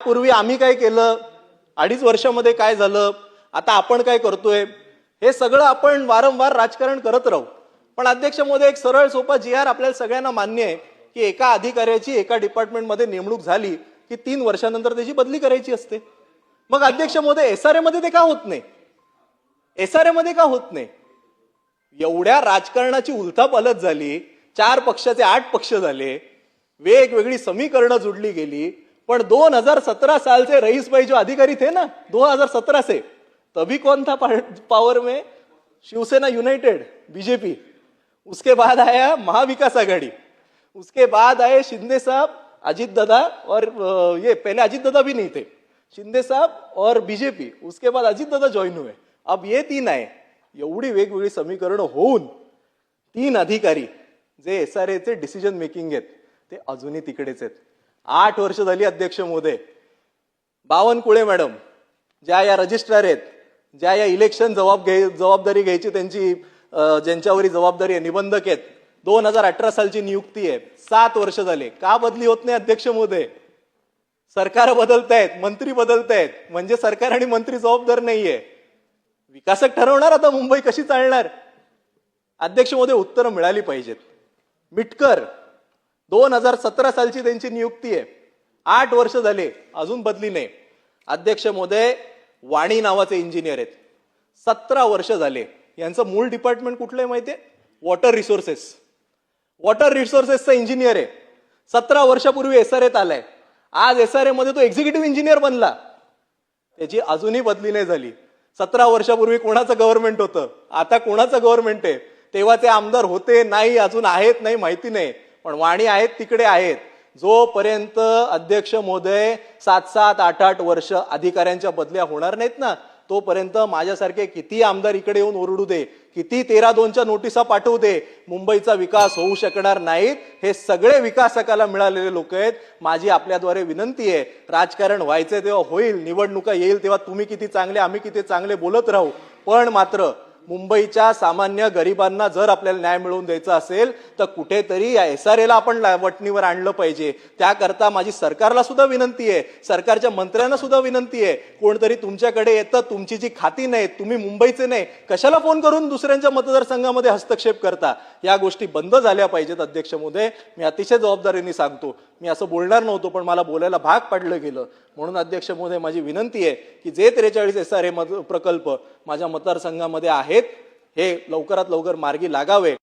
पूर्वी आम्ही काय केलं? अडीच वर्षामध्ये काय झालं? आता आपण काय करतोय? हे सगळं आपण वारंवार राजकारण करत राहू. पण अध्यक्ष मोदी एक सरळ सोपा जी आर आपल्याला सगळ्यांना मान्य आहे की एका अधिकाऱ्याची एका डिपार्टमेंटमध्ये नेमणूक झाली की तीन वर्षानंतर त्याची बदली करायची असते. मग अध्यक्ष मोदी एस आरमध्ये ते का होत नाही? एस आरमध्ये का होत नाही? एवढ्या राजकारणाची उलथापालथ झाली चार पक्षाचे आठ पक्ष झाले वेगवेगळी समीकरणं जुडली गेली पण दोन हजार सतरा साल से रईस भाई जो अधिकारी थे ना दो हजार सत्रह से तभी कौन था पावर में? शिवसेना यूनाइटेड बीजेपी उसके बाद आया महाविकास आघाड़ी. उसके बाद आए शिंदे साहब अजीत दादा और ये पहले अजीत दादा भी नहीं थे शिंदे साहब और बीजेपी उसके बाद अजीत दादा जॉईन हुए. अब ये तीन आहे एवढी वेगवेगळी समीकरणं होऊन तीन अधिकारी जे एस आर एचे डिसिजन मेकिंग आहेत ते अजूनही तिकडेच आहेत. आठ वर्ष झाली अध्यक्ष मोदय बावनकुळे मॅडम ज्या या रजिस्ट्रार आहेत ज्या या इलेक्शन जबाब घे जबाबदारी घ्यायची त्यांची ज्यांच्यावरी जबाबदारी आहे निबंधक आहेत. दोन हजार अठरा सालची नियुक्ती आहे. सात वर्ष झाले. का बदली होत नाही अध्यक्ष मोदे सरकार बदलत आहेत मंत्री बदलत आहेत. म्हणजे सरकार आणि मंत्री जबाबदार नाहीये. विकासक ठरवणार आता मुंबई कशी चालणार? अध्यक्ष मोदी उत्तरं मिळाली पाहिजेत. मिटकर दोन हजार सतरा सालची त्यांची नियुक्ती आहे. आठ वर्ष झाले अजून बदली नाही. अध्यक्ष मोदय वाणी नावाचे इंजिनियर आहेत. सतरा वर्ष झाले. यांचं मूळ डिपार्टमेंट कुठलं आहे माहिती आहे वॉटर रिसोर्सेस वॉटर रिसोर्सेसचा इंजिनियर आहे. सतरा वर्षापूर्वी एस आर एत आलाय. आज एस आर ए मध्ये तो एक्झिक्युटिव्ह इंजिनियर बनला. त्याची अजूनही बदली नाही झाली. सतरा वर्षापूर्वी कोणाचं गव्हर्नमेंट होतं? आता कोणाचं गव्हर्नमेंट आहे? तेव्हा ते आमदार होते नाही अजून आहेत नाही माहिती नाही. पण वाणी आहेत तिकडे आहेत. जोपर्यंत अध्यक्ष महोदय सात सात आठ आठ वर्ष अधिकाऱ्यांच्या बदल्या होणार नाहीत ना तोपर्यंत माझ्यासारखे किती आमदार इकडे येऊन ओरडू दे किती तेरा दोनच्या नोटिसा पाठवू दे मुंबईचा विकास होऊ शकणार नाहीत हे सगळे विकासकाला मिळालेले लोक आहेत. माझी आपल्याद्वारे विनंती आहे राजकारण व्हायचंय तेव्हा होईल निवडणुका येईल तेव्हा तुम्ही किती चांगले आम्ही किती चांगले बोलत राहू. पण मात्र मुंबईच्या सामान्य गरिबांना जर आपल्याला न्याय मिळवून द्यायचा असेल तर कुठेतरी या एस आर एला आपण वटणीवर आणलं पाहिजे. त्याकरता माझी सरकारला सुद्धा विनंती आहे. सरकारच्या मंत्र्यांना सुद्धा विनंती आहे. कोणतरी तुमच्याकडे येतं तुमची जी खाती नाहीत तुम्ही मुंबईचे नाही कशाला फोन करून दुसऱ्यांच्या मतदारसंघामध्ये हस्तक्षेप करता? या गोष्टी बंद झाल्या पाहिजेत अध्यक्ष मोदय मी अतिशय जबाबदारीने सांगतो. मी असं बोलणार नव्हतो पण मला बोलायला भाग पाडलं गेलं. म्हणून अध्यक्ष मोदय माझी विनंती आहे की जे त्रेचाळीस एस आर ए प्रकल्प माझ्या मतदारसंघामध्ये आहेत. हे लवकरात लवकर मार्गी लागावे.